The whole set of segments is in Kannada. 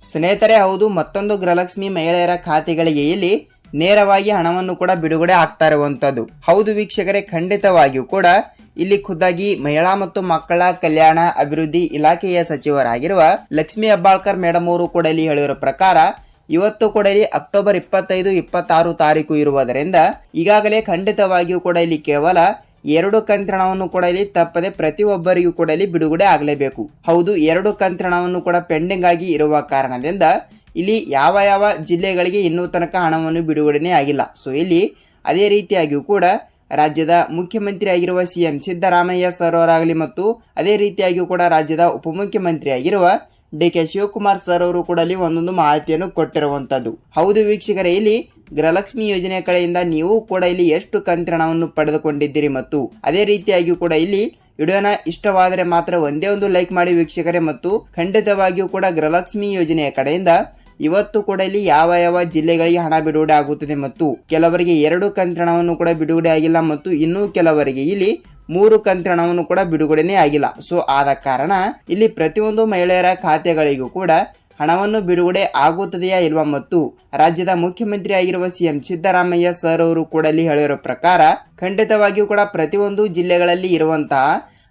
ಸ್ನೇಹಿತರೆ, ಹೌದು, ಮತ್ತೊಂದು ಗೃಹಲಕ್ಷ್ಮಿ ಮಹಿಳೆಯರ ಖಾತೆಗಳಿಗೆ ಇಲ್ಲಿ ನೇರವಾಗಿ ಹಣವನ್ನು ಕೂಡ ಬಿಡುಗಡೆ ಆಗ್ತಾ ಇರುವಂಥದ್ದು. ಹೌದು ವೀಕ್ಷಕರೇ, ಖಂಡಿತವಾಗಿಯೂ ಕೂಡ ಇಲ್ಲಿ ಖುದ್ದಾಗಿ ಮಹಿಳಾ ಮತ್ತು ಮಕ್ಕಳ ಕಲ್ಯಾಣ ಅಭಿವೃದ್ಧಿ ಇಲಾಖೆಯ ಸಚಿವರಾಗಿರುವ ಲಕ್ಷ್ಮಿ ಅಬ್ಬಾಳ್ಕರ್ ಮೇಡಮ್ ಅವರು ಕೂಡ ಇಲ್ಲಿ ಹೇಳಿರೋ ಪ್ರಕಾರ, ಇವತ್ತು ಕೂಡ ಇಲ್ಲಿ ಅಕ್ಟೋಬರ್ ಇಪ್ಪತ್ತೈದು, ಇಪ್ಪತ್ತಾರು ತಾರೀಕು ಇರುವುದರಿಂದ ಈಗಾಗಲೇ ಖಂಡಿತವಾಗಿಯೂ ಕೂಡ ಇಲ್ಲಿ ಕೇವಲ ಎರಡು ಕಂತ್ರಣವನ್ನು ಕೂಡ ಇಲ್ಲಿ ತಪ್ಪದೆ ಪ್ರತಿಯೊಬ್ಬರಿಗೂ ಕೂಡ ಇಲ್ಲಿ ಬಿಡುಗಡೆ ಆಗಲೇಬೇಕು. ಹೌದು, ಎರಡು ಕಂತ್ರಣವನ್ನು ಕೂಡ ಪೆಂಡಿಂಗ್ ಆಗಿ ಇರುವ ಕಾರಣದಿಂದ ಇಲ್ಲಿ ಯಾವ ಯಾವ ಜಿಲ್ಲೆಗಳಿಗೆ ಇನ್ನೂ ತನಕ ಹಣವನ್ನು ಬಿಡುಗಡೆನೇ ಆಗಿಲ್ಲ. ಸೊ ಇಲ್ಲಿ ಅದೇ ರೀತಿಯಾಗಿಯೂ ಕೂಡ ರಾಜ್ಯದ ಮುಖ್ಯಮಂತ್ರಿ ಆಗಿರುವ ಸಿ ಎಂ ಸಿದ್ದರಾಮಯ್ಯ ಸರ್ ಅವರಾಗಲಿ ಮತ್ತು ಅದೇ ರೀತಿಯಾಗಿಯೂ ಕೂಡ ರಾಜ್ಯದ ಉಪಮುಖ್ಯಮಂತ್ರಿ ಆಗಿರುವ ಡಿ ಕೆ ಶಿವಕುಮಾರ್ ಸರ್ ಅವರು ಕೂಡ ಅಲ್ಲಿ ಒಂದೊಂದು ಮಾಹಿತಿಯನ್ನು ಕೊಟ್ಟಿರುವಂಥದ್ದು. ಹೌದು, ವೀಕ್ಷಕರೇ, ಇಲ್ಲಿ ಗೃಹಲಕ್ಷ್ಮಿ ಯೋಜನೆಯ ಕಡೆಯಿಂದ ನೀವು ಕೂಡ ಇಲ್ಲಿ ಎಷ್ಟು ಕಂತ್ರಣವನ್ನು ಪಡೆದುಕೊಂಡಿದ್ದೀರಿ ಮತ್ತು ಅದೇ ರೀತಿಯಾಗಿಯೂ ಕೂಡ ಇಲ್ಲಿ ವಿಡಿಯೋನ ಇಷ್ಟವಾದರೆ ಮಾತ್ರ ಒಂದೇ ಒಂದು ಲೈಕ್ ಮಾಡಿ ವೀಕ್ಷಕರೇ ಮತ್ತು ಖಂಡಿತವಾಗಿಯೂ ಕೂಡ ಗೃಹಲಕ್ಷ್ಮಿ ಯೋಜನೆಯ ಕಡೆಯಿಂದ ಇವತ್ತು ಕೂಡ ಇಲ್ಲಿ ಯಾವ ಯಾವ ಜಿಲ್ಲೆಗಳಿಗೆ ಹಣ ಬಿಡುಗಡೆ ಆಗುತ್ತದೆ ಮತ್ತು ಕೆಲವರಿಗೆ ಎರಡು ಕಂತ್ರಣವನ್ನು ಕೂಡ ಬಿಡುಗಡೆ ಆಗಿಲ್ಲ ಮತ್ತು ಇನ್ನೂ ಕೆಲವರಿಗೆ ಇಲ್ಲಿ ಮೂರು ಕಂತ್ರಣವನ್ನು ಕೂಡ ಬಿಡುಗಡೆನೇ ಆಗಿಲ್ಲ. ಸೊ ಆದ ಕಾರಣ ಇಲ್ಲಿ ಪ್ರತಿಯೊಂದು ಮಹಿಳೆಯರ ಖಾತೆಗಳಿಗೂ ಕೂಡ ಹಣವನ್ನು ಬಿಡುಗಡೆ ಆಗುತ್ತದೆಯಾ ಇಲ್ವಾ ಮತ್ತು ರಾಜ್ಯದ ಮುಖ್ಯಮಂತ್ರಿ ಆಗಿರುವ ಸಿಎಂ ಸಿದ್ದರಾಮಯ್ಯ ಸರ್ ಅವರು ಕೂಡ ಇಲ್ಲಿ ಹೇಳಿರೋ ಪ್ರಕಾರ ಖಂಡಿತವಾಗಿಯೂ ಕೂಡ ಪ್ರತಿಯೊಂದು ಜಿಲ್ಲೆಗಳಲ್ಲಿ ಇರುವಂತಹ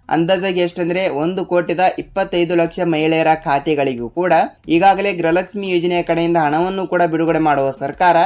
ಅಂದಾಜಾಗಿ ಎಷ್ಟಂದ್ರೆ ಒಂದು ಕೋಟಿದ ಇಪ್ಪತ್ತೈದು ಲಕ್ಷ ಮಹಿಳೆಯರ ಖಾತೆಗಳಿಗೂ ಕೂಡ ಈಗಾಗಲೇ ಗೃಹಲಕ್ಷ್ಮಿ ಯೋಜನೆಯ ಕಡೆಯಿಂದ ಹಣವನ್ನು ಕೂಡ ಬಿಡುಗಡೆ ಮಾಡುವ ಸರ್ಕಾರ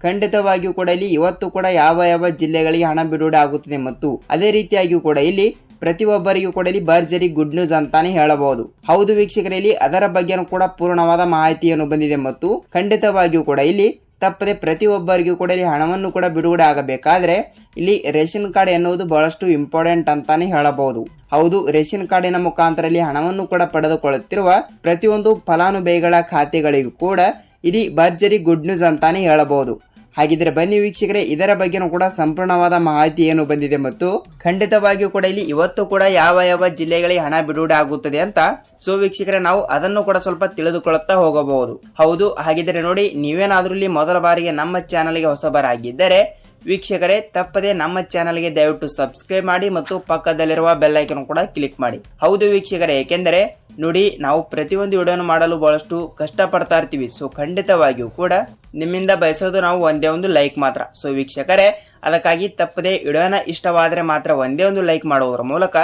ಖಂಡಿತವಾಗಿಯೂ ಕೂಡ ಇಲ್ಲಿ ಇವತ್ತು ಕೂಡ ಯಾವ ಯಾವ ಜಿಲ್ಲೆಗಳಿಗೆ ಹಣ ಬಿಡುಗಡೆ ಆಗುತ್ತದೆ ಮತ್ತು ಅದೇ ರೀತಿಯಾಗಿಯೂ ಕೂಡ ಇಲ್ಲಿ ಪ್ರತಿಯೊಬ್ಬರಿಗೂ ಕೂಡ ಇಲ್ಲಿ ಭರ್ಜರಿ ಗುಡ್ ನ್ಯೂಸ್ ಅಂತಾನೆ ಹೇಳಬಹುದು. ಹೌದು ವೀಕ್ಷಕರಲ್ಲಿ ಅದರ ಬಗ್ಗೆನೂ ಕೂಡ ಪೂರ್ಣವಾದ ಮಾಹಿತಿಯನ್ನು ಬಂದಿದೆ ಮತ್ತು ಖಂಡಿತವಾಗಿಯೂ ಕೂಡ ಇಲ್ಲಿ ತಪ್ಪದೆ ಪ್ರತಿಯೊಬ್ಬರಿಗೂ ಕೂಡ ಇಲ್ಲಿ ಹಣವನ್ನು ಕೂಡ ಬಿಡುಗಡೆ ಆಗಬೇಕಾದ್ರೆ ಇಲ್ಲಿ ರೇಷನ್ ಕಾರ್ಡ್ ಎನ್ನುವುದು ಬಹಳಷ್ಟು ಇಂಪಾರ್ಟೆಂಟ್ ಅಂತಾನೆ ಹೇಳಬಹುದು. ಹೌದು, ರೇಷನ್ ಕಾರ್ಡಿನ ಮುಖಾಂತರ ಇಲ್ಲಿ ಹಣವನ್ನು ಕೂಡ ಪಡೆದುಕೊಳ್ಳುತ್ತಿರುವ ಪ್ರತಿಯೊಂದು ಫಲಾನುಭವಿಗಳ ಖಾತೆಗಳಿಗೂ ಕೂಡ ಇಲ್ಲಿ ಭರ್ಜರಿ ಗುಡ್ ನ್ಯೂಸ್ ಅಂತಾನೆ ಹೇಳಬಹುದು. ಹಾಗಿದ್ರೆ ಬನ್ನಿ ವೀಕ್ಷಕರೇ, ಇದರ ಬಗ್ಗೆನೂ ಕೂಡ ಸಂಪೂರ್ಣವಾದ ಮಾಹಿತಿ ಏನು ಬಂದಿದೆ ಮತ್ತು ಖಂಡಿತವಾಗಿಯೂ ಕೂಡ ಇಲ್ಲಿ ಇವತ್ತು ಕೂಡ ಯಾವ ಯಾವ ಜಿಲ್ಲೆಗಳಿಗೆ ಹಣ ಬಿಡುಗಡೆ ಆಗುತ್ತದೆ ಅಂತ. ಸೊ ವೀಕ್ಷಕರೇ, ನಾವು ಅದನ್ನು ಕೂಡ ಸ್ವಲ್ಪ ತಿಳಿದುಕೊಳ್ಳುತ್ತಾ ಹೋಗಬಹುದು. ಹೌದು, ಹಾಗಿದ್ರೆ ನೋಡಿ, ನೀವೇನಾದ್ರೂ ಇಲ್ಲಿ ಮೊದಲ ಬಾರಿಗೆ ನಮ್ಮ ಚಾನಲ್ಗೆ ಹೊಸಬರಾಗಿದ್ದರೆ ವೀಕ್ಷಕರೇ, ತಪ್ಪದೆ ನಮ್ಮ ಚಾನಲ್ಗೆ ದಯವಿಟ್ಟು ಸಬ್ಸ್ಕ್ರೈಬ್ ಮಾಡಿ ಮತ್ತು ಪಕ್ಕದಲ್ಲಿರುವ ಬೆಲ್ ಐಕನ್ ಕೂಡ ಕ್ಲಿಕ್ ಮಾಡಿ. ಹೌದು ವೀಕ್ಷಕರೇ, ಏಕೆಂದರೆ ನೋಡಿ, ನಾವು ಪ್ರತಿಯೊಂದು ವಿಡಿಯೋನು ಮಾಡಲು ಬಹಳಷ್ಟು ಕಷ್ಟಪಡ್ತಾ ಇರ್ತೀವಿ. ಸೊ ಖಂಡಿತವಾಗಿಯೂ ಕೂಡ ನಿಮ್ಮಿಂದ ಬಯಸೋದು ನಾವು ಒಂದೇ ಒಂದು ಲೈಕ್ ಮಾತ್ರ. ಸೊ ವೀಕ್ಷಕರೇ, ಅದಕ್ಕಾಗಿ ತಪ್ಪದೆ ವಿಡಿಯೋನ ಇಷ್ಟವಾದರೆ ಮಾತ್ರ ಒಂದೇ ಒಂದು ಲೈಕ್ ಮಾಡುವುದರ ಮೂಲಕ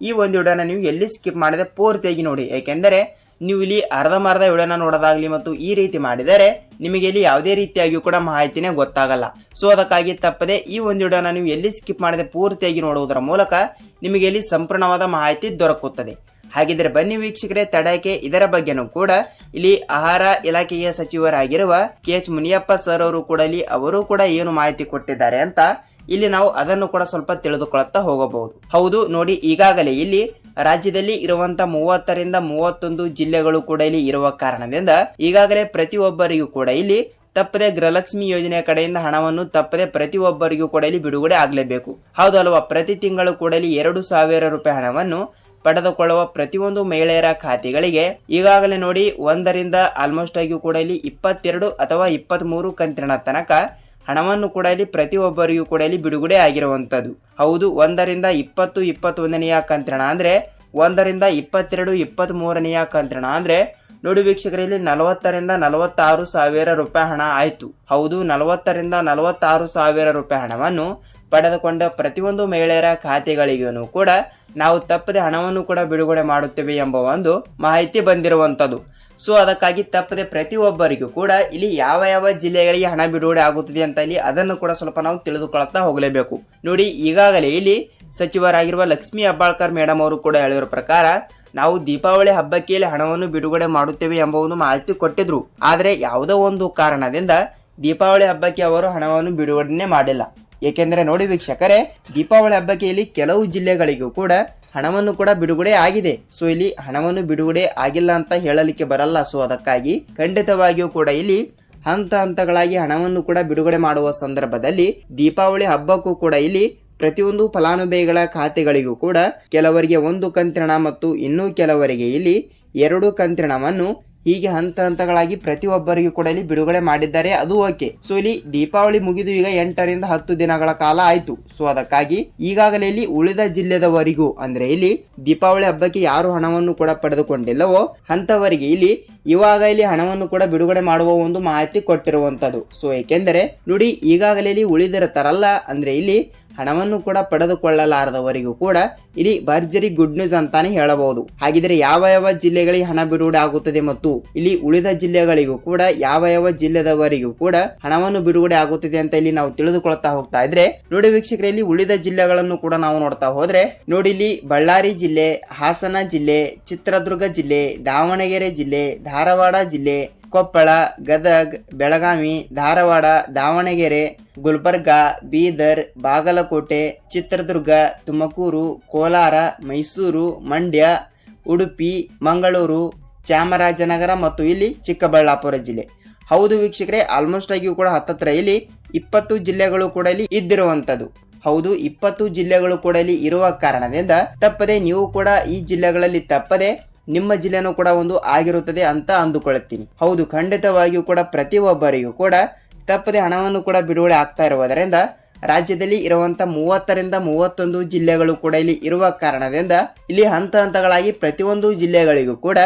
ಈ ಒಂದು ವಿಡಿಯೋನ ನೀವು ಎಲ್ಲಿ ಸ್ಕಿಪ್ ಮಾಡದೆ ಪೂರ್ತಿಯಾಗಿ ನೋಡಿ. ಏಕೆಂದರೆ ನೀವು ಇಲ್ಲಿ ಅರ್ಧಂಬರ್ಧ ವಿಡಿಯೋನ ನೋಡೋದಾಗಲಿ ಮತ್ತು ಈ ರೀತಿ ಮಾಡಿದರೆ ನಿಮಗೆ ಇಲ್ಲಿ ಯಾವುದೇ ರೀತಿಯಾಗಿಯೂ ಕೂಡ ಮಾಹಿತಿನೇ ಗೊತ್ತಾಗಲ್ಲ. ಸೊ ಅದಕ್ಕಾಗಿ ತಪ್ಪದೆ ಈ ಒಂದು ವಿಡಿಯೋನ ನೀವು ಎಲ್ಲಿ ಸ್ಕಿಪ್ ಮಾಡದೆ ಪೂರ್ತಿಯಾಗಿ ನೋಡುವುದರ ಮೂಲಕ ನಿಮಗೆ ಇಲ್ಲಿ ಸಂಪೂರ್ಣವಾದ ಮಾಹಿತಿ ದೊರಕುತ್ತದೆ. ಹಾಗಿದ್ರೆ ಬನ್ನಿ ವೀಕ್ಷಕರೇ ತಡಕೆ ಇದರ ಬಗ್ಗೆನೂ ಕೂಡ ಇಲ್ಲಿ ಆಹಾರ ಇಲಾಖೆಯ ಸಚಿವರಾಗಿರುವ ಕೆ ಎಚ್ ಮುನಿಯಪ್ಪ ಸರ್ ಅವರು ಕೂಡ ಇಲ್ಲಿ ಅವರು ಕೂಡ ಏನು ಮಾಹಿತಿ ಕೊಟ್ಟಿದ್ದಾರೆ ಅಂತ ಇಲ್ಲಿ ನಾವು ಅದನ್ನು ಕೂಡ ಸ್ವಲ್ಪ ತಿಳಿದುಕೊಳ್ಳುತ್ತಾ ಹೋಗಬಹುದು. ಹೌದು, ನೋಡಿ ಈಗಾಗಲೇ ಇಲ್ಲಿ ರಾಜ್ಯದಲ್ಲಿ ಇರುವಂತ ಮೂವತ್ತರಿಂದ ಮೂವತ್ತೊಂದು ಜಿಲ್ಲೆಗಳು ಕೂಡ ಇಲ್ಲಿ ಇರುವ ಕಾರಣದಿಂದ ಈಗಾಗಲೇ ಪ್ರತಿಯೊಬ್ಬರಿಗೂ ಕೂಡ ಇಲ್ಲಿ ತಪ್ಪದೆ ಗೃಹಲಕ್ಷ್ಮಿ ಯೋಜನೆಯ ಕಡೆಯಿಂದ ಹಣವನ್ನು ತಪ್ಪದೆ ಪ್ರತಿಯೊಬ್ಬರಿಗೂ ಕೂಡ ಇಲ್ಲಿ ಬಿಡುಗಡೆ ಆಗಲೇಬೇಕು. ಹೌದಲ್ವಾ ಪ್ರತಿ ತಿಂಗಳು ಕೂಡ ಇಲ್ಲಿ ಎರಡು ಸಾವಿರ ರೂಪಾಯಿ ಹಣವನ್ನು ಪಡೆದುಕೊಳ್ಳುವ ಪ್ರತಿಯೊಂದು ಮಹಿಳೆಯರ ಖಾತೆಗಳಿಗೆ ಈಗಾಗಲೇ ನೋಡಿ ಒಂದರಿಂದ ಆಲ್ಮೋಸ್ಟ್ ಆಗಿಯೂ ಕೂಡ ಇಲ್ಲಿ ಇಪ್ಪತ್ತೆರಡು ಅಥವಾ ಇಪ್ಪತ್ತ್ ಮೂರು ಕಂತಿನ ತನಕ ಹಣವನ್ನು ಕೂಡ ಇಲ್ಲಿ ಪ್ರತಿಯೊಬ್ಬರಿಗೂ ಕೂಡ ಇಲ್ಲಿ ಬಿಡುಗಡೆ ಆಗಿರುವಂಥದ್ದು. ಹೌದು, ಒಂದರಿಂದ ಇಪ್ಪತ್ತು ಇಪ್ಪತ್ತೊಂದನೆಯ ಕಂತ್ರಣ ಅಂದರೆ ಒಂದರಿಂದ ಇಪ್ಪತ್ತೆರಡು ಇಪ್ಪತ್ತ್ ಮೂರನೆಯ ಕಂತ್ರಣ ಅಂದರೆ ನೋಡಿ ವೀಕ್ಷಕರಲ್ಲಿ ನಲವತ್ತರಿಂದ ನಲವತ್ತಾರು ಸಾವಿರ ರೂಪಾಯಿ ಹಣ ಆಯಿತು. ಹೌದು, ನಲವತ್ತರಿಂದ ನಲವತ್ತಾರು ಸಾವಿರ ರೂಪಾಯಿ ಹಣವನ್ನು ಪಡೆದುಕೊಂಡ ಪ್ರತಿಯೊಂದು ಮಹಿಳೆಯರ ಖಾತೆಗಳಿಗೂ ಕೂಡ ನಾವು ತಪ್ಪದೆ ಹಣವನ್ನು ಕೂಡ ಬಿಡುಗಡೆ ಮಾಡುತ್ತೇವೆ ಎಂಬ ಒಂದು ಮಾಹಿತಿ ಬಂದಿರುವಂಥದ್ದು. ಸೊ ಅದಕ್ಕಾಗಿ ತಪ್ಪದೆ ಪ್ರತಿಯೊಬ್ಬರಿಗೂ ಕೂಡ ಇಲ್ಲಿ ಯಾವ ಯಾವ ಜಿಲ್ಲೆಗಳಿಗೆ ಹಣ ಬಿಡುಗಡೆ ಆಗುತ್ತದೆ ಅಂತ ಇಲ್ಲಿ ಅದನ್ನು ಕೂಡ ಸ್ವಲ್ಪ ನಾವು ತಿಳಿದುಕೊಳ್ಳುತ್ತಾ ಹೋಗಲೇಬೇಕು. ನೋಡಿ, ಈಗಾಗಲೇ ಇಲ್ಲಿ ಸಚಿವರಾಗಿರುವ ಲಕ್ಷ್ಮೀ ಹೆಬ್ಬಾಳ್ಕರ್ ಮೇಡಮ್ ಅವರು ಕೂಡ ಹೇಳಿರೋ ಪ್ರಕಾರ, ನಾವು ದೀಪಾವಳಿ ಹಬ್ಬಕ್ಕೆ ಇಲ್ಲಿ ಹಣವನ್ನು ಬಿಡುಗಡೆ ಮಾಡುತ್ತೇವೆ ಎಂಬ ಒಂದು ಮಾಹಿತಿ ಕೊಟ್ಟಿದ್ರು. ಆದರೆ ಯಾವುದೋ ಒಂದು ಕಾರಣದಿಂದ ದೀಪಾವಳಿ ಹಬ್ಬಕ್ಕೆ ಅವರು ಹಣವನ್ನು ಬಿಡುಗಡೆ ಮಾಡಿಲ್ಲ. ಏಕೆಂದರೆ ನೋಡಿ ವೀಕ್ಷಕರೇ, ದೀಪಾವಳಿ ಹಬ್ಬಕ್ಕೆ ಇಲ್ಲಿ ಕೆಲವು ಜಿಲ್ಲೆಗಳಿಗೂ ಕೂಡ ಹಣವನ್ನು ಕೂಡ ಬಿಡುಗಡೆ ಆಗಿದೆ. ಸೊ, ಇಲ್ಲಿ ಹಣವನ್ನು ಬಿಡುಗಡೆ ಆಗಿಲ್ಲ ಅಂತ ಹೇಳಲಿಕ್ಕೆ ಬರಲ್ಲ. ಸೊ, ಅದಕ್ಕಾಗಿ ಖಂಡಿತವಾಗಿಯೂ ಕೂಡ ಇಲ್ಲಿ ಹಂತ ಹಂತಗಳಾಗಿ ಹಣವನ್ನು ಕೂಡ ಬಿಡುಗಡೆ ಮಾಡುವ ಸಂದರ್ಭದಲ್ಲಿ ದೀಪಾವಳಿ ಹಬ್ಬಕ್ಕೂ ಕೂಡ ಇಲ್ಲಿ ಪ್ರತಿಯೊಂದು ಫಲಾನುಭವಿಗಳ ಖಾತೆಗಳಿಗೂ ಕೂಡ ಕೆಲವರಿಗೆ ಒಂದು ಕಂತಿನ ಮತ್ತು ಇನ್ನೂ ಕೆಲವರಿಗೆ ಇಲ್ಲಿ ಎರಡು ಕಂತಿನವನ್ನು ಹೀಗೆ ಹಂತ ಹಂತಗಳಾಗಿ ಪ್ರತಿಯೊಬ್ಬರಿಗೂ ಕೂಡ ಇಲ್ಲಿ ಬಿಡುಗಡೆ ಮಾಡಿದ್ದಾರೆ. ಅದು ಓಕೆ. ಸೊ ಇಲ್ಲಿ ದೀಪಾವಳಿ ಮುಗಿದು ಈಗ ಎಂಟರಿಂದ ಹತ್ತು ದಿನಗಳ ಕಾಲ ಆಯ್ತು. ಸೊ ಅದಕ್ಕಾಗಿ ಈಗಾಗಲೇ ಇಲ್ಲಿ ಉಳಿದ ಜಿಲ್ಲೆದವರಿಗೂ, ಅಂದ್ರೆ ಇಲ್ಲಿ ದೀಪಾವಳಿ ಹಬ್ಬಕ್ಕೆ ಯಾರು ಹಣವನ್ನು ಕೂಡ ಪಡೆದುಕೊಂಡಿಲ್ಲವೋ ಅಂತವರಿಗೆ ಇಲ್ಲಿ ಇವಾಗ ಇಲ್ಲಿ ಹಣವನ್ನು ಕೂಡ ಬಿಡುಗಡೆ ಮಾಡುವ ಒಂದು ಮಾಹಿತಿ ಕೊಟ್ಟಿರುವಂತದ್ದು ಸೊ ಏಕೆಂದರೆ, ನೋಡಿ, ಈಗಾಗಲೇ ಇಲ್ಲಿ ಉಳಿದಿರುತ್ತಾರಲ್ಲ ಅಂದ್ರೆ ಇಲ್ಲಿ ಹಣವನ್ನು ಕೂಡ ಪಡೆದುಕೊಳ್ಳಲಾರದವರಿಗೂ ಕೂಡ ಇಲ್ಲಿ ಭರ್ಜರಿ ಗುಡ್ ನ್ಯೂಸ್ ಅಂತಾನೆ ಹೇಳಬಹುದು. ಹಾಗಿದ್ರೆ ಯಾವ ಯಾವ ಜಿಲ್ಲೆಗಳಿಗೆ ಹಣ ಬಿಡುಗಡೆ ಆಗುತ್ತದೆ ಮತ್ತು ಇಲ್ಲಿ ಉಳಿದ ಜಿಲ್ಲೆಗಳಿಗೂ ಕೂಡ ಯಾವ ಯಾವ ಜಿಲ್ಲೆದವರಿಗೂ ಕೂಡ ಹಣವನ್ನು ಬಿಡುಗಡೆ ಆಗುತ್ತದೆ ಅಂತ ಇಲ್ಲಿ ನಾವು ತಿಳಿದುಕೊಳ್ತಾ ಹೋಗ್ತಾ ಇದ್ರೆ, ನೋಡಿ ವೀಕ್ಷಕರೇ, ಇಲ್ಲಿ ಉಳಿದ ಜಿಲ್ಲೆಗಳನ್ನು ಕೂಡ ನಾವು ನೋಡ್ತಾ ಹೋದ್ರೆ, ನೋಡಿ ಇಲ್ಲಿ ಬಳ್ಳಾರಿ ಜಿಲ್ಲೆ, ಹಾಸನ ಜಿಲ್ಲೆ, ಚಿತ್ರದುರ್ಗ ಜಿಲ್ಲೆ, ದಾವಣಗೆರೆ ಜಿಲ್ಲೆ, ಧಾರವಾಡ ಜಿಲ್ಲೆ ಕೊಪ್ಪಳ, ಗದಗ್, ಬೆಳಗಾವಿ, ಧಾರವಾಡ, ದಾವಣಗೆರೆ, ಗುಲ್ಬರ್ಗಾ, ಬೀದರ್, ಬಾಗಲಕೋಟೆ, ಚಿತ್ರದುರ್ಗ, ತುಮಕೂರು, ಕೋಲಾರ, ಮೈಸೂರು, ಮಂಡ್ಯ, ಉಡುಪಿ, ಮಂಗಳೂರು, ಚಾಮರಾಜನಗರ ಮತ್ತು ಇಲ್ಲಿ ಚಿಕ್ಕಬಳ್ಳಾಪುರ ಜಿಲ್ಲೆ. ಹೌದು ವೀಕ್ಷಕರೇ ಆಲ್ಮೋಸ್ಟ್ ಆಗಿಯೂ ಕೂಡ ಹತ್ತತ್ರ ಇಲ್ಲಿ ಇಪ್ಪತ್ತು ಜಿಲ್ಲೆಗಳು ಕೂಡ ಇಲ್ಲಿ ಇದ್ದಿರುವಂಥದ್ದು ಹೌದು, ಇಪ್ಪತ್ತು ಜಿಲ್ಲೆಗಳು ಕೂಡ ಇಲ್ಲಿ ಇರುವ ಕಾರಣದಿಂದ ತಪ್ಪದೆ ನೀವು ಕೂಡ ಈ ಜಿಲ್ಲೆಗಳಲ್ಲಿ ತಪ್ಪದೆ ನಿಮ್ಮ ಜಿಲ್ಲೆನೂ ಕೂಡ ಒಂದು ಆಗಿರುತ್ತದೆ ಅಂತ ಅಂದುಕೊಳ್ಳುತ್ತೀನಿ. ಹೌದು, ಖಂಡಿತವಾಗಿಯೂ ಕೂಡ ಪ್ರತಿಯೊಬ್ಬರಿಗೂ ಕೂಡ ತಪ್ಪದೆ ಹಣವನ್ನು ಕೂಡ ಬಿಡುಗಡೆ ಆಗ್ತಾ ಇರುವುದರಿಂದ ರಾಜ್ಯದಲ್ಲಿ ಇರುವಂತ ಮೂವತ್ತರಿಂದ ಮೂವತ್ತೊಂದು ಜಿಲ್ಲೆಗಳು ಕೂಡ ಇಲ್ಲಿ ಇರುವ ಕಾರಣದಿಂದ ಇಲ್ಲಿ ಹಂತ ಹಂತಗಳಾಗಿ ಪ್ರತಿಯೊಂದು ಜಿಲ್ಲೆಗಳಿಗೂ ಕೂಡ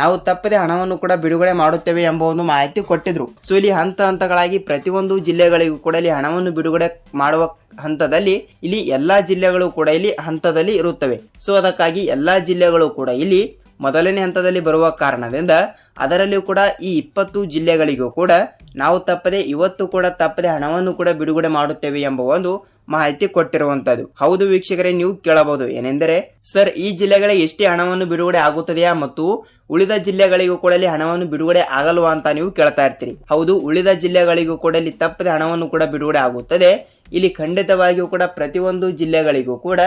ನಾವು ತಪ್ಪದೆ ಹಣವನ್ನು ಕೂಡ ಬಿಡುಗಡೆ ಮಾಡುತ್ತೇವೆ ಎಂಬ ಒಂದು ಮಾಹಿತಿ ಕೊಟ್ಟಿದ್ರು. ಸೊ ಇಲ್ಲಿ ಹಂತ ಹಂತಗಳಾಗಿ ಪ್ರತಿಯೊಂದು ಜಿಲ್ಲೆಗಳಿಗೂ ಕೂಡ ಇಲ್ಲಿ ಹಣವನ್ನು ಬಿಡುಗಡೆ ಮಾಡುವ ಹಂತದಲ್ಲಿ ಇಲ್ಲಿ ಎಲ್ಲಾ ಜಿಲ್ಲೆಗಳು ಕೂಡ ಇಲ್ಲಿ ಹಂತದಲ್ಲಿ ಇರುತ್ತವೆ. ಸೊ ಅದಕ್ಕಾಗಿ ಎಲ್ಲಾ ಜಿಲ್ಲೆಗಳು ಕೂಡ ಇಲ್ಲಿ ಮೊದಲನೇ ಹಂತದಲ್ಲಿ ಬರುವ ಕಾರಣದಿಂದ ಅದರಲ್ಲಿಯೂ ಕೂಡ ಈ ಇಪ್ಪತ್ತು ಜಿಲ್ಲೆಗಳಿಗೂ ಕೂಡ ನಾವು ತಪ್ಪದೆ ಇವತ್ತು ಕೂಡ ತಪ್ಪದೆ ಹಣವನ್ನು ಕೂಡ ಬಿಡುಗಡೆ ಮಾಡುತ್ತೇವೆ ಎಂಬ ಒಂದು ಮಾಹಿತಿ ಕೊಟ್ಟಿರುವಂತದ್ದು ಹೌದು ವೀಕ್ಷಕರೇ, ನೀವು ಕೇಳಬಹುದು. ಏನೆಂದರೆ, ಸರ್, ಈ ಜಿಲ್ಲೆಗಳಿಗೆ ಎಷ್ಟೇ ಹಣವನ್ನು ಬಿಡುಗಡೆ ಆಗುತ್ತದೆಯಾ ಮತ್ತು ಉಳಿದ ಜಿಲ್ಲೆಗಳಿಗೂ ಕೂಡ ಹಣವನ್ನು ಬಿಡುಗಡೆ ಆಗಲ್ವಾ ಅಂತ ನೀವು ಕೇಳ್ತಾ ಇರ್ತೀರಿ. ಹೌದು, ಉಳಿದ ಜಿಲ್ಲೆಗಳಿಗೂ ಕೂಡ ಇಲ್ಲಿ ತಪ್ಪದೆ ಹಣವನ್ನು ಕೂಡ ಬಿಡುಗಡೆ ಆಗುತ್ತದೆ. ಇಲ್ಲಿ ಖಂಡಿತವಾಗಿಯೂ ಕೂಡ ಪ್ರತಿಯೊಂದು ಜಿಲ್ಲೆಗಳಿಗೂ ಕೂಡ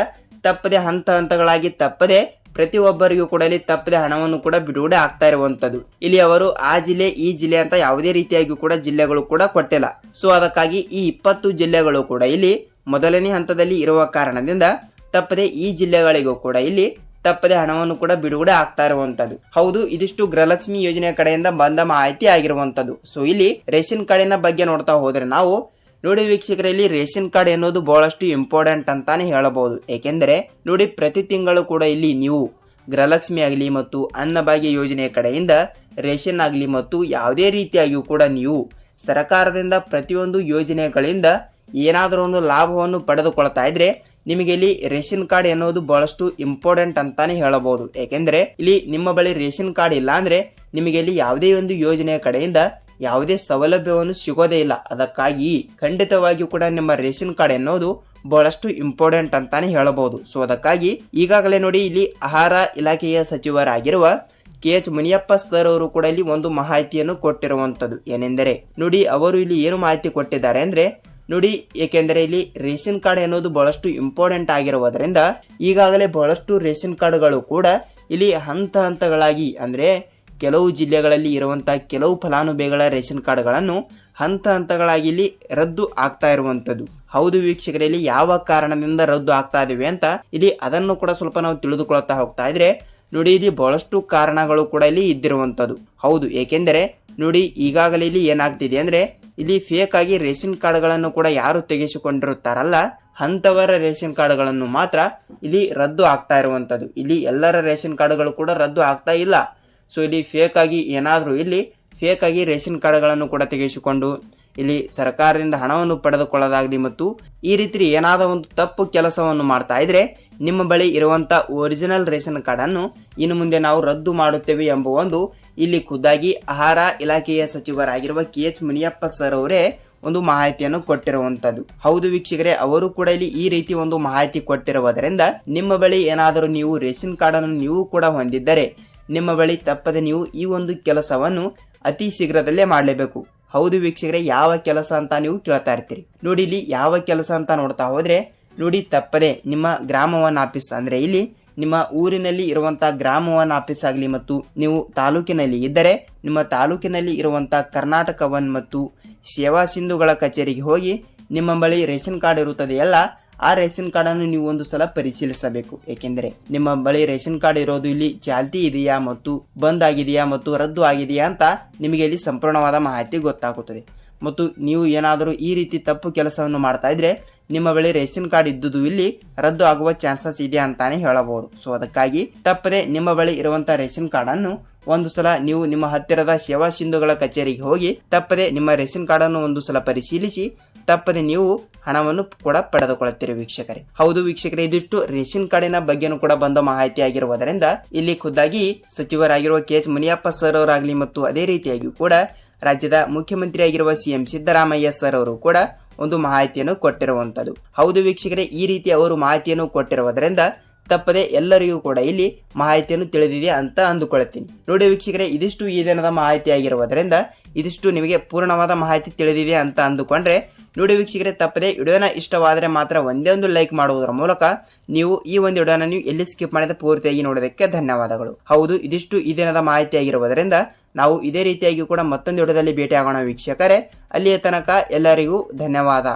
ತಪ್ಪದೆ ಹಂತ ಹಂತಗಳಾಗಿ ತಪ್ಪದೆ ಪ್ರತಿಯೊಬ್ಬರಿಗೂ ಕೂಡ ಇಲ್ಲಿ ತಪ್ಪದೆ ಹಣವನ್ನು ಕೂಡ ಬಿಡುಗಡೆ ಆಗ್ತಾ ಇರುವಂತದ್ದು ಇಲ್ಲಿ ಅವರು ಆ ಜಿಲ್ಲೆ, ಈ ಜಿಲ್ಲೆ ಅಂತ ಯಾವುದೇ ರೀತಿಯಾಗಿ ಕೂಡ ಜಿಲ್ಲೆಗಳು ಕೂಡ ಕೊಟ್ಟಿಲ್ಲ. ಸೊ ಅದಕ್ಕಾಗಿ ಈ ಇಪ್ಪತ್ತು ಜಿಲ್ಲೆಗಳು ಕೂಡ ಇಲ್ಲಿ ಮೊದಲನೇ ಹಂತದಲ್ಲಿ ಇರುವ ಕಾರಣದಿಂದ ತಪ್ಪದೆ ಈ ಜಿಲ್ಲೆಗಳಿಗೂ ಕೂಡ ಇಲ್ಲಿ ತಪ್ಪದೆ ಹಣವನ್ನು ಕೂಡ ಬಿಡುಗಡೆ ಆಗ್ತಾ ಇರುವಂತದ್ದು ಹೌದು, ಇದಿಷ್ಟು ಗೃಹಲಕ್ಷ್ಮಿ ಯೋಜನೆ ಕಡೆಯಿಂದ ಬಂದ ಮಾಹಿತಿ ಆಗಿರುವಂತದ್ದು ಸೊ ಇಲ್ಲಿ ರೇಷನ್ ಕಾರ್ಡಿನ ಬಗ್ಗೆ ನೋಡ್ತಾ ಹೋದ್ರೆ ನಾವು ನೋಡಿ ವೀಕ್ಷಕರಲ್ಲಿ ರೇಷನ್ ಕಾರ್ಡ್ ಎನ್ನುವುದು ಬಹಳಷ್ಟು ಇಂಪಾರ್ಟೆಂಟ್ ಅಂತಾನೆ ಹೇಳಬಹುದು. ಏಕೆಂದರೆ, ನೋಡಿ ಪ್ರತಿ ತಿಂಗಳು ಕೂಡ ಇಲ್ಲಿ ನೀವು ಗೃಹಲಕ್ಷ್ಮಿ ಆಗಲಿ ಮತ್ತು ಅನ್ನಭಾಗ್ಯ ಯೋಜನೆಯ ಕಡೆಯಿಂದ ರೇಷನ್ ಆಗಲಿ ಮತ್ತು ಯಾವುದೇ ರೀತಿಯಾಗಿಯೂ ಕೂಡ ನೀವು ಸರ್ಕಾರದಿಂದ ಪ್ರತಿಯೊಂದು ಯೋಜನೆಗಳಿಂದ ಏನಾದರೂ ಒಂದು ಲಾಭವನ್ನು ಪಡೆದುಕೊಳ್ತಾ ಇದ್ರೆ, ನಿಮಗೆ ಇಲ್ಲಿ ರೇಷನ್ ಕಾರ್ಡ್ ಎನ್ನುವುದು ಬಹಳಷ್ಟು ಇಂಪಾರ್ಟೆಂಟ್ ಅಂತಾನೆ ಹೇಳಬಹುದು. ಏಕೆಂದರೆ, ಇಲ್ಲಿ ನಿಮ್ಮ ಬಳಿ ರೇಷನ್ ಕಾರ್ಡ್ ಇಲ್ಲ ಅಂದ್ರೆ ನಿಮಗೆ ಇಲ್ಲಿ ಯಾವುದೇ ಒಂದು ಯೋಜನೆಯ ಕಡೆಯಿಂದ ಯಾವುದೇ ಸೌಲಭ್ಯವನ್ನು ಸಿಗೋದೇ ಇಲ್ಲ. ಅದಕ್ಕಾಗಿ ಖಂಡಿತವಾಗಿಯೂ ಕೂಡ ನಿಮ್ಮ ರೇಷನ್ ಕಾರ್ಡ್ ಎನ್ನುವುದು ಬಹಳಷ್ಟು ಇಂಪಾರ್ಟೆಂಟ್ ಅಂತಾನೆ ಹೇಳಬಹುದು ಸೊ ಅದಕ್ಕಾಗಿ ಈಗಾಗಲೇ ನೋಡಿ ಇಲ್ಲಿ ಆಹಾರ ಇಲಾಖೆಯ ಸಚಿವರಾಗಿರುವ ಕೆ ಎಚ್ ಮುನಿಯಪ್ಪ ಸರ್ ಅವರು ಕೂಡ ಇಲ್ಲಿ ಒಂದು ಮಾಹಿತಿಯನ್ನು ಕೊಟ್ಟಿರುವಂಥದ್ದು. ಏನೆಂದರೆ, ನೋಡಿ ಅವರು ಇಲ್ಲಿ ಏನು ಮಾಹಿತಿ ಕೊಟ್ಟಿದ್ದಾರೆ ಅಂದರೆ, ನೋಡಿ ಏಕೆಂದರೆ ಇಲ್ಲಿ ರೇಷನ್ ಕಾರ್ಡ್ ಎನ್ನುವುದು ಬಹಳಷ್ಟು ಇಂಪಾರ್ಟೆಂಟ್ ಆಗಿರುವುದರಿಂದ ಈಗಾಗಲೇ ಬಹಳಷ್ಟು ರೇಷನ್ ಕಾರ್ಡ್ಗಳು ಕೂಡ ಇಲ್ಲಿ ಹಂತ ಹಂತಗಳಾಗಿ ಅಂದ್ರೆ ಕೆಲವು ಜಿಲ್ಲೆಗಳಲ್ಲಿ ಇರುವಂಥ ಕೆಲವು ಫಲಾನುಭವಿಗಳ ರೇಷನ್ ಕಾರ್ಡ್ಗಳನ್ನು ಹಂತ ಹಂತಗಳಾಗಿ ಇಲ್ಲಿ ರದ್ದು ಆಗ್ತಾ ಇರುವಂಥದ್ದು. ಹೌದು ವೀಕ್ಷಕರಲ್ಲಿ ಯಾವ ಕಾರಣದಿಂದ ರದ್ದು ಆಗ್ತಾ ಇದ್ದೀವಿ ಅಂತ ಇಲ್ಲಿ ಅದನ್ನು ಕೂಡ ಸ್ವಲ್ಪ ನಾವು ತಿಳಿದುಕೊಳ್ತಾ ಹೋಗ್ತಾ ಇದ್ರೆ ನೋಡಿ, ಇಲ್ಲಿ ಬಹಳಷ್ಟು ಕಾರಣಗಳು ಕೂಡ ಇಲ್ಲಿ ಇದ್ದಿರುವಂಥದ್ದು. ಹೌದು, ಏಕೆಂದರೆ ನೋಡಿ, ಈಗಾಗಲೇ ಇಲ್ಲಿ ಏನಾಗ್ತಿದೆ ಅಂದ್ರೆ ಇಲ್ಲಿ ಫೇಕ್ ಆಗಿ ರೇಷನ್ ಕಾರ್ಡ್ಗಳನ್ನು ಕೂಡ ಯಾರು ತೆಗೆಸಿಕೊಂಡಿರುತ್ತಾರಲ್ಲ, ಅಂಥವರ ರೇಷನ್ ಕಾರ್ಡ್ಗಳನ್ನು ಮಾತ್ರ ಇಲ್ಲಿ ರದ್ದು ಆಗ್ತಾ ಇರುವಂಥದ್ದು. ಇಲ್ಲಿ ಎಲ್ಲರ ರೇಷನ್ ಕಾರ್ಡ್ಗಳು ಕೂಡ ರದ್ದು ಆಗ್ತಾ ಇಲ್ಲ. ಸೊ ಇಲ್ಲಿ ಫೇಕ್ ಆಗಿ ಏನಾದರೂ ಇಲ್ಲಿ ಫೇಕ್ ಆಗಿ ರೇಷನ್ ಕಾರ್ಡ್ಗಳನ್ನು ಕೂಡ ತೆಗೆಸಿಕೊಂಡು ಇಲ್ಲಿ ಸರ್ಕಾರದಿಂದ ಹಣವನ್ನು ಪಡೆದುಕೊಳ್ಳೋದಾಗಲಿ ಮತ್ತು ಈ ರೀತಿ ಏನಾದ ಒಂದು ತಪ್ಪು ಕೆಲಸವನ್ನು ಮಾಡ್ತಾ ಇದ್ರೆ ನಿಮ್ಮ ಬಳಿ ಇರುವಂತ ಒರಿಜಿನಲ್ ರೇಷನ್ ಕಾರ್ಡನ್ನು ಇನ್ನು ಮುಂದೆ ನಾವು ರದ್ದು ಮಾಡುತ್ತೇವೆ ಎಂಬ ಒಂದು ಇಲ್ಲಿ ಖುದ್ದಾಗಿ ಆಹಾರ ಇಲಾಖೆಯ ಸಚಿವರಾಗಿರುವ ಕೆ ಎಚ್ ಮುನಿಯಪ್ಪ ಸರ್ ಅವರೇ ಒಂದು ಮಾಹಿತಿಯನ್ನು ಕೊಟ್ಟಿರುವಂತದ್ದು. ಹೌದು ವೀಕ್ಷಕರೇ, ಅವರು ಕೂಡ ಇಲ್ಲಿ ಈ ರೀತಿ ಒಂದು ಮಾಹಿತಿ ಕೊಟ್ಟಿರುವುದರಿಂದ ನಿಮ್ಮ ಬಳಿ ಏನಾದರೂ ನೀವು ರೇಷನ್ ಕಾರ್ಡನ್ನು ನೀವು ಕೂಡ ಹೊಂದಿದ್ದರೆ ನಿಮ್ಮ ಬಳಿ ತಪ್ಪದೆ ನೀವು ಈ ಒಂದು ಕೆಲಸವನ್ನು ಅತಿ ಶೀಘ್ರದಲ್ಲೇ ಮಾಡಲೇಬೇಕು. ಹೌದು ವೀಕ್ಷಕರೇ, ಯಾವ ಕೆಲಸ ಅಂತ ನೀವು ಕೇಳ್ತಾ ಇರ್ತೀರಿ. ನೋಡಿ, ಇಲ್ಲಿ ಯಾವ ಕೆಲಸ ಅಂತ ನೋಡ್ತಾ ಹೋದರೆ, ನೋಡಿ, ತಪ್ಪದೆ ನಿಮ್ಮ ಗ್ರಾಮವನ್ ಆಫೀಸ್ ಅಂದರೆ ಇಲ್ಲಿ ನಿಮ್ಮ ಊರಿನಲ್ಲಿ ಇರುವಂತ ಗ್ರಾಮವನ್ ಆಫೀಸ್ ಆಗಲಿ ಮತ್ತು ನೀವು ತಾಲೂಕಿನಲ್ಲಿ ಇದ್ದರೆ, ನಿಮ್ಮ ತಾಲೂಕಿನಲ್ಲಿ ಇರುವಂಥ ಕರ್ನಾಟಕ ವನ್ ಮತ್ತು ಸೇವಾ ಸಿಂಧುಗಳ ಕಚೇರಿಗೆ ಹೋಗಿ ನಿಮ್ಮ ಬಳಿ ರೇಷನ್ ಕಾರ್ಡ್ ಇರುತ್ತದೆಯಲ್ಲ ಆ ರೇಷನ್ ಕಾರ್ಡನ್ನು ನೀವು ಒಂದು ಸಲ ಪರಿಶೀಲಿಸಬೇಕು. ಏಕೆಂದರೆ ನಿಮ್ಮ ಬಳಿ ರೇಷನ್ ಕಾರ್ಡ್ ಇರೋದು ಇಲ್ಲಿ ಚಾಲ್ತಿ ಇದೆಯಾ ಮತ್ತು ಬಂದ್ ಆಗಿದೆಯಾ ಮತ್ತು ರದ್ದು ಆಗಿದೆಯಾ ಅಂತ ನಿಮಗೆ ಇಲ್ಲಿ ಸಂಪೂರ್ಣವಾದ ಮಾಹಿತಿ ಗೊತ್ತಾಗುತ್ತದೆ. ಮತ್ತು ನೀವು ಏನಾದರೂ ಈ ರೀತಿ ತಪ್ಪು ಕೆಲಸವನ್ನು ಮಾಡ್ತಾ ಇದ್ರೆ ನಿಮ್ಮ ಬಳಿ ರೇಷನ್ ಕಾರ್ಡ್ ಇದ್ದುದು ಇಲ್ಲಿ ರದ್ದು ಆಗುವ ಚಾನ್ಸಸ್ ಇದೆ ಅಂತಾನೆ ಹೇಳಬಹುದು. ಸೊ, ಅದಕ್ಕಾಗಿ ತಪ್ಪದೆ ನಿಮ್ಮ ಬಳಿ ಇರುವಂತಹ ರೇಷನ್ ಕಾರ್ಡ್ ಅನ್ನು ಒಂದು ಸಲ ನೀವು ನಿಮ್ಮ ಹತ್ತಿರದ ಸೇವಾ ಸಿಂಧುಗಳ ಕಚೇರಿಗೆ ಹೋಗಿ ತಪ್ಪದೆ ನಿಮ್ಮ ರೇಷನ್ ಕಾರ್ಡ್ ಅನ್ನು ಒಂದು ಸಲ ಪರಿಶೀಲಿಸಿ ತಪ್ಪದೆ ನೀವು ಹಣವನ್ನು ಕೂಡ ಪಡೆದುಕೊಳ್ಳುತ್ತೀರಿ ವೀಕ್ಷಕರೇ. ಹೌದು ವೀಕ್ಷಕರೇ, ಇದಿಷ್ಟು ರೇಷನ್ ಕಾರ್ಡಿನ ಬಗ್ಗೆನೂ ಕೂಡ ಬಂದ ಮಾಹಿತಿ ಆಗಿರುವುದರಿಂದ ಇಲ್ಲಿ ಖುದ್ದಾಗಿ ಸಚಿವರಾಗಿರುವ ಕೆ ಎಚ್ ಮುನಿಯಪ್ಪ ಸರ್ ಅವರಾಗಲಿ ಮತ್ತು ಅದೇ ರೀತಿಯಾಗಿ ಕೂಡ ರಾಜ್ಯದ ಮುಖ್ಯಮಂತ್ರಿಯಾಗಿರುವ ಸಿಎಂ ಸಿದ್ದರಾಮಯ್ಯ ಸರ್ ಅವರು ಕೂಡ ಒಂದು ಮಾಹಿತಿಯನ್ನು ಕೊಟ್ಟಿರುವಂಥದ್ದು. ಹೌದು ವೀಕ್ಷಕರೇ, ಈ ರೀತಿ ಅವರು ಮಾಹಿತಿಯನ್ನು ಕೊಟ್ಟಿರುವುದರಿಂದ ತಪ್ಪದೆ ಎಲ್ಲರಿಗೂ ಕೂಡ ಇಲ್ಲಿ ಮಾಹಿತಿಯನ್ನು ತಿಳಿದಿದೆ ಅಂತ ಅಂದುಕೊಳ್ಳುತ್ತೀನಿ. ನೋಡಿ ವೀಕ್ಷಕರೇ, ಇದಿಷ್ಟು ಈ ದಿನದ ಮಾಹಿತಿ ಆಗಿರುವುದರಿಂದ ಇದಿಷ್ಟು ನಿಮಗೆ ಪೂರ್ಣವಾದ ಮಾಹಿತಿ ತಿಳಿದಿದೆ ಅಂತ ಅಂದುಕೊಂಡ್ರೆ ನೋಡಿ ವೀಕ್ಷಕರೇ, ತಪ್ಪದೆ ವಿಡಿಯೋನ ಇಷ್ಟವಾದರೆ ಮಾತ್ರ ಒಂದೇ ಒಂದು ಲೈಕ್ ಮಾಡುವುದರ ಮೂಲಕ ನೀವು ಈ ಒಂದು ವಿಡಿಯೋನ ನೀವು ಎಲ್ಲಿ ಸ್ಕಿಪ್ ಮಾಡಿದ ಪೂರ್ತಿಯಾಗಿ ನೋಡೋದಕ್ಕೆ ಧನ್ಯವಾದಗಳು. ಹೌದು, ಇದಿಷ್ಟು ಈ ದಿನದ ಮಾಹಿತಿ ಆಗಿರುವುದರಿಂದ ನಾವು ಇದೇ ರೀತಿಯಾಗಿ ಕೂಡ ಮತ್ತೊಂದು ವಿಡಿಯೋದಲ್ಲಿ ಭೇಟಿಯಾಗೋಣ ವೀಕ್ಷಕರೇ. ಅಲ್ಲಿಯ ತನಕ ಎಲ್ಲರಿಗೂ ಧನ್ಯವಾದ.